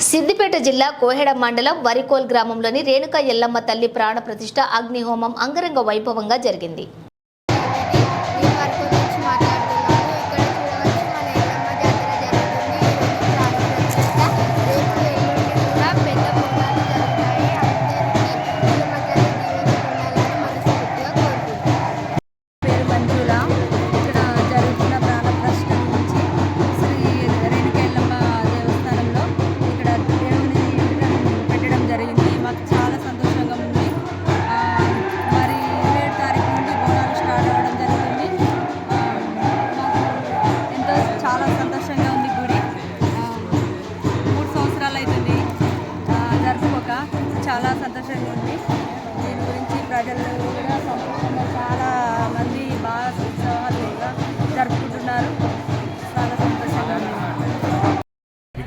సిద్దిపేట జిల్లా కోహెడ మండలం వరికోల్ గ్రామంలోని రేణుక ఎల్లమ్మ తల్లి ప్రాణ ప్రతిష్ఠ అగ్నిహోమం అంగరంగ వైభవంగా జరిగింది.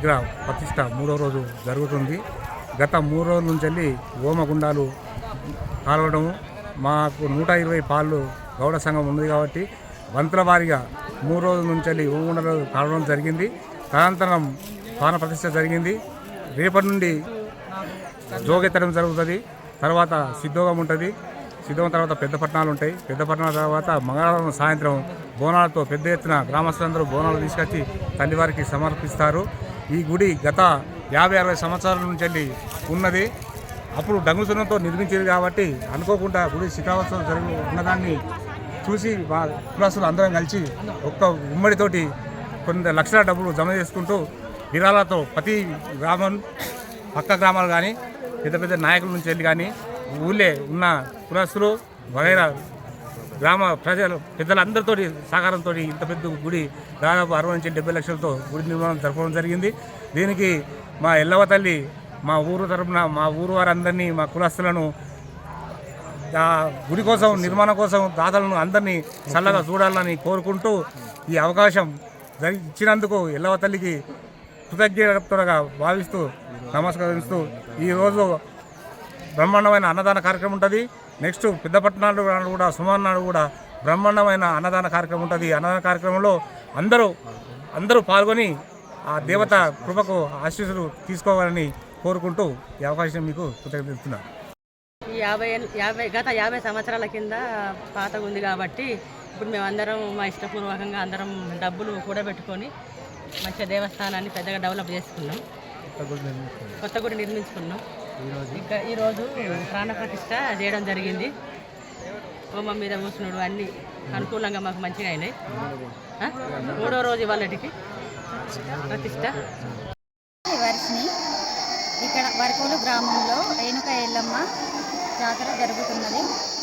విగ్రహ ప్రతిష్ట మూడో రోజు జరుగుతుంది. గత మూడు రోజుల నుంచి వెళ్ళి హోమగుండాలు కాలవడము. మాకు నూట ఇరవై పాళ్ళు గౌడ సంఘం ఉంది కాబట్టి వంతుల వారీగా మూడు రోజుల నుంచి వెళ్ళి హోమగుండాలు కాలవడం జరిగింది. తదనంతరం పాన ప్రతిష్ట జరిగింది. రేపటి నుండి జోగెత్తడం జరుగుతుంది. తర్వాత సిద్ధోగం ఉంటుంది. సిద్ధం తర్వాత పెద్ద పట్టణాలు ఉంటాయి. పెద్ద పట్టణాల తర్వాత మంగళవారం సాయంత్రం బోనాలతో పెద్ద ఎత్తున గ్రామస్తులందరూ బోనాలు తీసుకొచ్చి తల్లివారికి సమర్పిస్తారు. ఈ గుడి గత యాభై అరవై సంవత్సరాల నుంచి ఉన్నది. అప్పుడు డంగుసునంతో నిర్మించింది కాబట్టి అనుకోకుండా గుడి శిఖావత్సవం జరిగి ఉన్నదాన్ని చూసి మా కులాసులు అందరం కలిసి ఒక్క ఉమ్మడితోటి కొన్ని లక్షల డబ్బులు జమ చేసుకుంటూ విరాళాలతో ప్రతి గ్రామం పక్క గ్రామాలు కానీ పెద్ద పెద్ద నాయకుల నుంచి వెళ్ళి కానీ ఊళ్ళే ఉన్న కులాసులు వగైరా గ్రామ ప్రజలు పెద్దలందరితో సహకారంతో ఇంత పెద్ద గుడి దాదాపు అరవై నుంచి డెబ్బై లక్షలతో గుడి నిర్మాణం జరపడం జరిగింది. దీనికి మా ఎల్లవ తల్లి మా ఊరు తరపున మా ఊరు వారందరినీ మా కులస్తులను ఆ గుడి కోసం నిర్మాణం కోసం దాతలను అందరినీ చల్లగా చూడాలని కోరుకుంటూ ఈ అవకాశం జరి ఇచ్చినందుకు ఎల్లవ తల్లికి కృతజ్ఞతగా భావిస్తూ నమస్కరిస్తూ ఈరోజు బ్రహ్మాండమైన అన్నదాన కార్యక్రమం ఉంటుంది. నెక్స్ట్ పెద్దపట్నాడు నాడు కూడా సుమాన్ నాడు కూడా బ్రహ్మాండమైన అన్నదాన కార్యక్రమం ఉంటుంది. అన్నదాన కార్యక్రమంలో అందరూ అందరూ పాల్గొని ఆ దేవత కృపకు ఆశీస్సులు తీసుకోవాలని కోరుకుంటూ ఈ అవకాశం మీకు కృతజ్ఞతలు ఈ యాభై యాభై గత యాభై సంవత్సరాల కింద పాతగా ఉంది కాబట్టి ఇప్పుడు మేమందరం మా ఇష్టపూర్వకంగా అందరం డబ్బులు కూడబెట్టుకొని మంచిగా దేవస్థానాన్ని పెద్దగా డెవలప్ చేసుకున్నాం. కొత్త గుడి నిర్మించుకున్నాం. ఇంకా ఈరోజు ప్రాణ ప్రతిష్ట చేయడం జరిగింది. హోమం మీద కూర్చున్నాడు. అన్నీ అనుకూలంగా మాకు మంచిగా అయినాయి? మూడో రోజు ఇవాళటికి ప్రతిష్ట వర్షిని ఇక్కడ వరకోలు గ్రామంలో రేణుక ఎల్లమ్మ జాతర జరుగుతున్నది.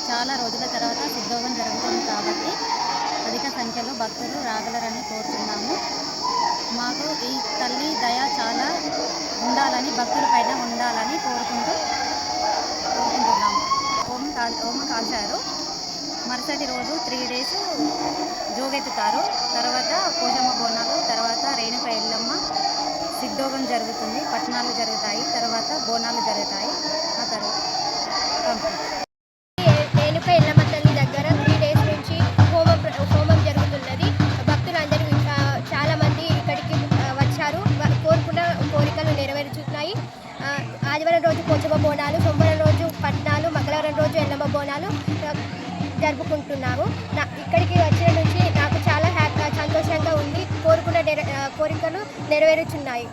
చాలా రోజుల తర్వాత సిద్ధోగం జరుగుతుంది కాబట్టి అధిక సంఖ్యలో భక్తులు రాగలరని కోరుతున్నాము. మాకు ఈ తల్లి దయ చాలా ఉండాలని భక్తుల పైన ఉండాలని కోరుకుంటూ కోరుకుంటున్నాము. హోమం కా హోమం కాల్చారు. మరుసటి రోజు త్రీ డేస్ జోగెత్తుతారు. తర్వాత పూజమ్మ బోనాలు తర్వాత రేణుక ఎల్లమ్మ సిద్ధోగం జరుగుతుంది. పట్నాలు ఆదివారం రోజు పోచమ్మ బోనాలు సోమవారం రోజు పట్నాలు మంగళవారం రోజు ఎల్లమ్మ బోనాలు జరుపుకుంటున్నాము. నా ఇక్కడికి వచ్చిన నుంచి నాకు చాలా హ్యాపీ సంతోషంగా ఉంది. కోరుకున్న నెర- కోరికలు నెరవేరుచున్నాయి.